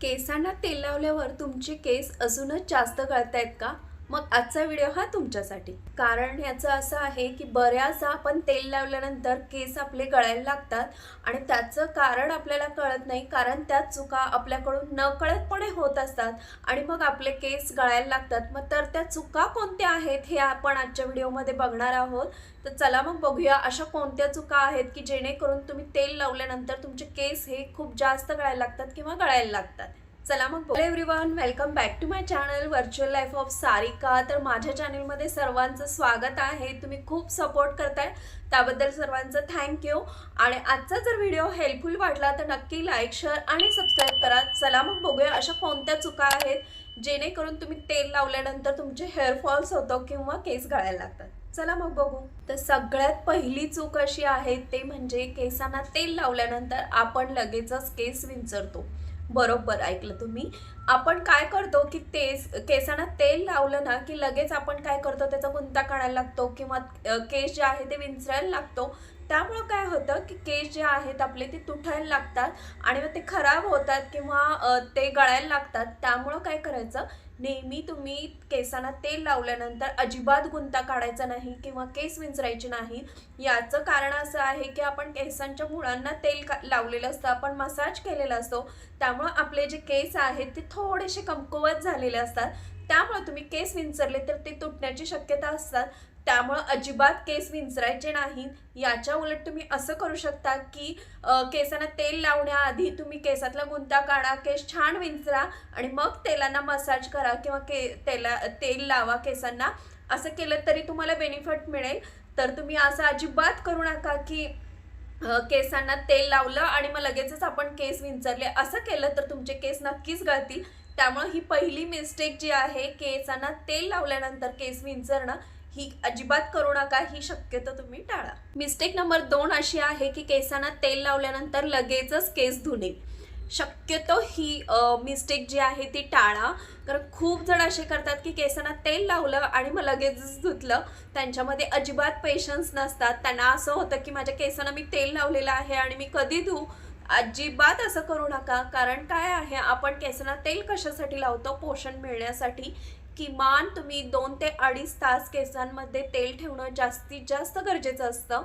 केसांना तेल लावल्यावर तुमचे केस अजूनच जास्त गळत आहेत का? मग आजचा व्हिडिओ हा तुमच्यासाठी. कारण ह्याचं असं आहे की बऱ्याचदा आपण तेल लावल्यानंतर केस आपले गळायला लागतात आणि त्याचं कारण आपल्याला कळत नाही. कारण त्या चुका आपल्याकडून नकळतपणे होत असतात आणि मग आपले केस गळायला लागतात. मग तर त्या चुका कोणत्या आहेत हे आपण आजच्या व्हिडिओमध्ये बघणार आहोत. तर चला मग बघूया अशा कोणत्या चुका आहेत की जेणेकरून तुम्ही तेल लावल्यानंतर तुमचे केस हे खूप जास्त गळायला लागतात किंवा गळायला लागतात. चला मग everyone welcome back to my channel virtual life of Sarika तर माझ्या चॅनलमध्ये सर्वांचं स्वागत आहे. तुम्ही खूप सपोर्ट करताय. त्याबद्दल सर्वांचं थँक्यू आणि आजचा जर व्हिडिओ हेल्पफुल वाटला तर नक्की लाईक शेअर आणि सबस्क्राईब करा. चला मग बघूया अशा कोणत्या चुका आहेत जेणेकरून तुम्ही तेल लावल्यानंतर तुमचे हेअरफॉल्स होतो किंवा केस गळायला लागतात. चला मग बघू. तर सगळ्यात पहिली चूक अशी आहे ते म्हणजे केसांना तेल लावल्यानंतर आपण लगेचच केस विंचरतो. बरोबर ऐकलं तुम्ही. आपण काय करतो की तेस केसांना तेल लावलं ना की लगेच आपण काय करतो त्याचा गुंता काढायला लागतो किंवा केस जे आहे ते विंचरायला लागतो. त्यामुळं काय होतं की केस जे आहेत आपले ते तुटायला लागतात आणि मग ते खराब होतात किंवा ते गळायला लागतात. त्यामुळं काय करायचं नेहमी तुम्ही केसांना तेल लावल्यानंतर अजिबात गुंता काढायचा नाही किंवा केस विंचरायचे नाही. याचं कारण असं आहे की आपण केसांच्या मुळांना तेल का लावलेलं असतं आपण मसाज केलेला असतो. त्यामुळं आपले जे केस आहेत ते थोडेसे कमकुवत झालेले असतात. त्यामुळे तुम्ही केस विंचरले तर ते तुटण्याची शक्यता असतात. त्यामुळं अजिबात केस विंचरायचे नाहीत. याच्या उलट तुम्ही असं करू शकता की केसांना तेल लावण्याआधी तुम्ही केसातला गुंता काढा केस छान विंचरा आणि मग तेलांना मसाज करा किंवा के तेला तेल लावा केसांना. असं केलं तरी तुम्हाला बेनिफिट मिळेल. तर तुम्ही असं अजिबात करू नका की केसांना तेल लावलं आणि मग लगेचच आपण केस विंचरले. असं केलं तर तुमचे केस नक्कीच गळतील. त्यामुळे ही पहिली मिस्टेक जी आहे केसांना तेल लावल्यानंतर केस विंचरणं ही अजिबात करू नका ही शक्यतो तुम्ही टाळा. मिस्टेक नंबर दोन अशी आहे की केसांना तेल लावल्यानंतर लगेचच केस धुणे. शक्यतो ही मिस्टेक जी आहे ती टाळा. कारण खूप जण असे करतात की केसांना तेल लावलं आणि मग लगेचच धुतलं. त्यांच्यामध्ये अजिबात पेशन्स नसतात. त्यांना असं होतं की माझ्या केसांना मी तेल लावलेलं आहे आणि मी कधी धुऊ अजिबात असं करू नका. कारण काय आहे आपण केसांना तेल कशासाठी लावतो? पोषण मिळण्यासाठी. किमान तुम्ही दोन ते अडीच तास केसांमध्ये तेल ठेवणं जास्तीत जास्त गरजेचं असतं.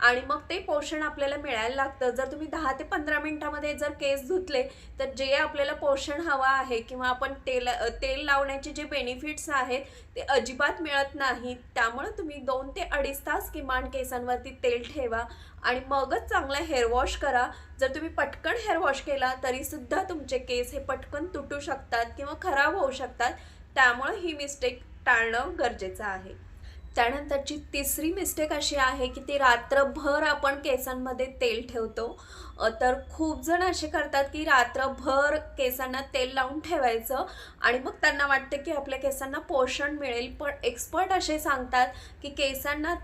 आणि मग ते पोषण आपल्याला मिळायला लागतं. जर तुम्ही दहा ते पंधरा मिनटामध्ये जर केस धुतले तर जे आपल्याला पोषण हवं आहे किंवा आपण तेल तेल लावण्याचे जे बेनिफिट्स आहेत ते अजिबात मिळत नाहीत. त्यामुळं तुम्ही दोन ते अडीच तास किमान केसांवरती तेल ठेवा आणि मगच चांगला हेअर वॉश करा. जर तुम्ही पटकन हेअर वॉश केला तरीसुद्धा तुमचे केस हे पटकन तुटू शकतात किंवा खराब होऊ शकतात. त्यामुळे ही मिस्टेक टाळणं गरजेचं आहे. त्यानंतरची तिसरी मिस्टेक अशी आहे की ती रात्रभर आपण केसांमध्ये तेल ठेवतो. तर खूप जण असे करतात की रात्रभर केसांना तेल लावून ठेवायचं आणि मग त्यांना वाटतं की आपल्या केसांना पोषण मिळेल. पण एक्सपर्ट असे सांगतात की केसांना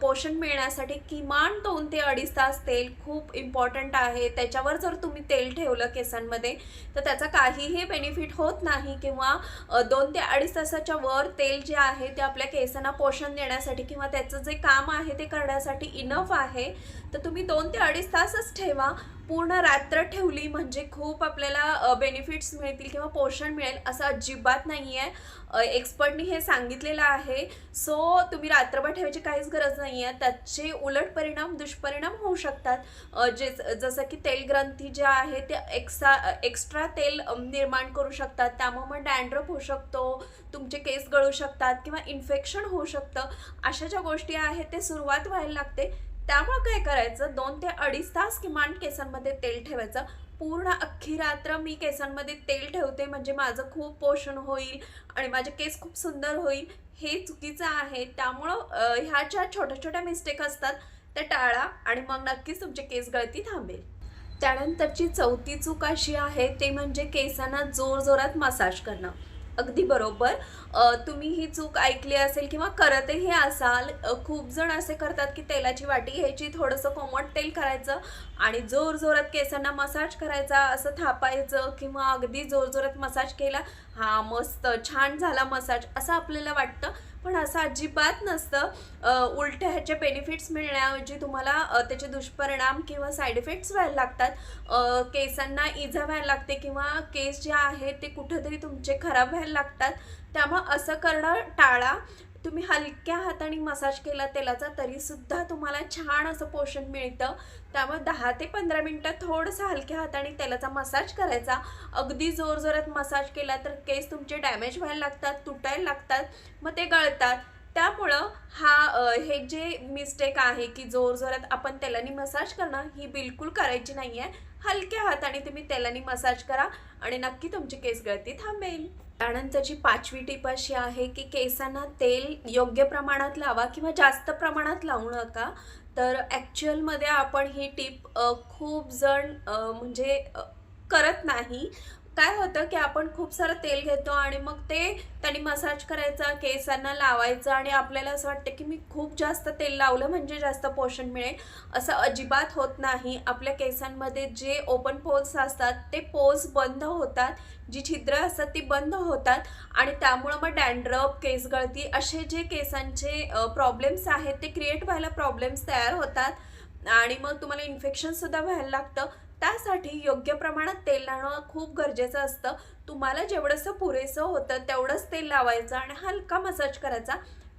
पोषण मिळण्यासाठी किमान दोन ते अडीच तास तेल खूप इम्पॉर्टंट आहे. त्याच्यावर जर तुम्ही तेल ठेवलं केसांमध्ये तर त्याचा काहीही बेनिफिट होत नाही किंवा दोन ते अडीच तासाच्या वर तेल जे आहे ते आपल्या केसांना पोषण देण्यासाठी किंवा त्याचं जे काम आहे ते करण्यासाठी इनफ आहे तर तुम्ही दोन ते अडीच तासच ठेवा. पूर्ण रात्र ठेवली म्हणजे खूप आपल्याला बेनिफिट्स मिळतील किंवा पोषण मिळेल असं अजिबात नाही आहे एक्सपर्टनी हे सांगितलेलं आहे. सो तुम्ही रात्रभर ठेवायची काहीच गरज नाही आहे त्याचे उलट परिणाम दुष्परिणाम होऊ शकतात. जे जसं की तेल ग्रंथी ज्या आहे ते एक्सा एक्स्ट्रा तेल निर्माण करू शकतात. त्यामुळे मग डॅन्ड्रफ होऊ शकतो तुमचे केस गळू शकतात किंवा इन्फेक्शन होऊ शकतं. अशा ज्या गोष्टी आहेत ते सुरुवात व्हायला लागते. त्यामुळे काय करायचं? दोन ते अडीच तास किमान केसांमध्ये तेल ठेवायचं. पूर्ण अख्खी रात्र मी केसांमध्ये तेल ठेवते. म्हणजे माझं खूप पोषण होईल आणि माझे केस खूप सुंदर होईल. हे चुकीचं आहे. त्यामुळं ह्या ज्या छोट्या छोट्या मिस्टेक असतात त्या टाळा आणि मग नक्कीच तुमचे केस गळती थांबेल. त्यानंतरची चौथी चूक अशी आहे ते म्हणजे केसांना जोरजोरात मसाज करणं. अगदी बरोबर. तुम्ही ही चूक ऐकली असेल किंवा करतही असाल खूप जण असे करतात की तेलाची वाटी घ्यायची थोडंसं कोमट तेल करायचं आणि जोर जोरात केसांना मसाज करायचा असं थापायचं किंवा अगदी जोर जोरात मसाज केला हा मस्त छान झाला मसाज असं आपल्याला वाटतं. पण असं अजिबात नसतं. उलट उलट्या ह्याचे बेनिफिट्स मिळण्याऐवजी तुम्हाला त्याचे दुष्परिणाम किंवा साईड इफेक्ट्स व्हायला लागतात. केसांना इजा व्हायला लागते किंवा केस जे आहेत ते कुठंतरी तुमचे खराब व्हायला लागतात. त्यामुळं असं करणं टाळा. तुम्ही हलक्या हाताने मसाज केला तेलाचा तरीसुद्धा तुम्हाला छान असं पोषण मिळतं. त्यामुळे दहा ते पंधरा मिनटं थोडंसं हलक्या हाताने तेलाचा मसाज करायचा. अगदी जोरजोरात मसाज केला तर केस तुमचे डॅमेज व्हायला लागतात तुटायला लागतात मग ते गळतात. त्यामुळं हा हे जे मिस्टेक आहे की जोरजोरात आपण तेलाने मसाज करणं ही बिलकुल करायची नाही आहे हलक्या हाताने तुम्ही तेलाने मसाज करा आणि नक्की तुमची केस गळती थांबेल. त्यानंतरची पाचवी टीप अशी आहे की केसांना तेल योग्य प्रमाणात लावा किंवा जास्त प्रमाणात लावू नका. तर ॲक्च्युअलमध्ये आपण ही टीप खूप जण म्हणजे करत नाही. काय होतं की आपण खूप सारं तेल घेतो आणि मग ते त्यांनी मसाज करायचा केसांना लावायचं आणि आपल्याला असं वाटतं की मी खूप जास्त तेल लावलं म्हणजे जास्त पोषण मिळेल. असं अजिबात होत नाही. आपल्या केसांमध्ये जे ओपन पोल्स असतात ते पोल्स बंद होतात. जी छिद्र असतात ती बंद होतात. आणि त्यामुळं मग डॅन्ड्रप केस गळती असे जे केसांचे प्रॉब्लेम्स आहेत ते क्रिएट व्हायला प्रॉब्लेम्स तयार होतात. आणि मग तुम्हाला इन्फेक्शनसुद्धा व्हायला लागतं. त्यासाठी योग्य प्रमाणात तेल लावणं खूप गरजेचं असतं. तुम्हाला जेवढंसं पुरेसं होतं तेवढंच तेल लावायचं आणि हलका मसाज करायचा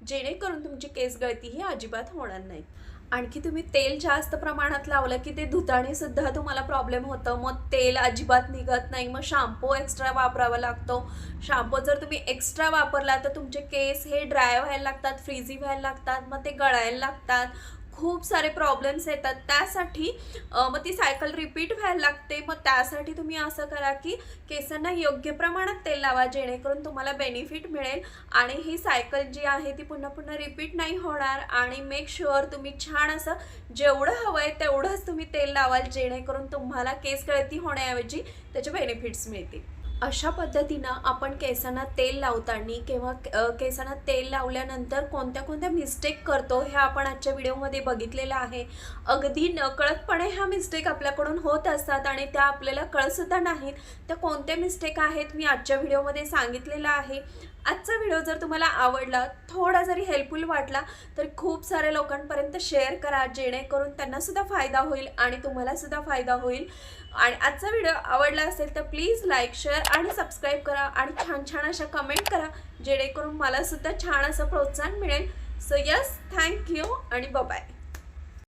जेणेकरून तुमची केस गळती ही अजिबात होणार नाही. आणखी तुम्ही तेल जास्त प्रमाणात लावलं की ते धुतानेसुद्धा तुम्हाला प्रॉब्लेम होतं. मग तेल अजिबात निघत नाही. मग शॅम्पू एक्स्ट्रा वापरावा लागतो. शॅम्पू जर तुम्ही एक्स्ट्रा वापरला तर तुमचे केस हे ड्राय व्हायला लागतात फ्रीजी व्हायला लागतात मग ते गळायला लागतात. खूप सारे प्रॉब्लेम्स येतात. त्यासाठी मग ती सायकल रिपीट व्हायला लागते. मग त्यासाठी तुम्ही असं करा की केसांना योग्य प्रमाणात तेल लावा जेणेकरून तुम्हाला बेनिफिट मिळेल. आणि ही सायकल जी आहे ती पुन्हा पुन्हा रिपीट नाही होणार. आणि मेक शुअर तुम्ही छान असं जेवढं हवं आहे तेवढंच तुम्ही तेल लावाल जेणेकरून तुम्हाला केस गळती होण्याऐवजी त्याचे बेनिफिट्स मिळतील. अशा पद्धतीनं आपण केसांना तेल लावताना किंवा केसांना तेल लावल्यानंतर कोणत्या कोणत्या मिस्टेक करतो हे आपण आजच्या व्हिडिओमध्ये बघितलेलं आहे. अगदी नकळतपणे ह्या मिस्टेक आपल्याकडून होत असतात आणि त्या आपल्याला कळतसुद्धा नाहीत. त्या कोणत्या मिस्टेक आहेत मी आजच्या व्हिडिओमध्ये सांगितलेलं आहे. आजचा व्हिडिओ जर तुम्हाला आवडला थोडा जरी हेल्पफुल वाटला तर खूप साऱ्या लोकांपर्यंत शेअर करा जेणेकरून त्यांनासुद्धा फायदा होईल आणि तुम्हालासुद्धा फायदा होईल. आणि आजचा व्हिडिओ आवडला असेल तर प्लीज लाईक शेअर आणि सबस्क्राईब करा आणि छान छान अशा कमेंट करा जेणेकरून मलासुद्धा छान असं प्रोत्साहन मिळेल. सो यस थँक्यू आणि बाय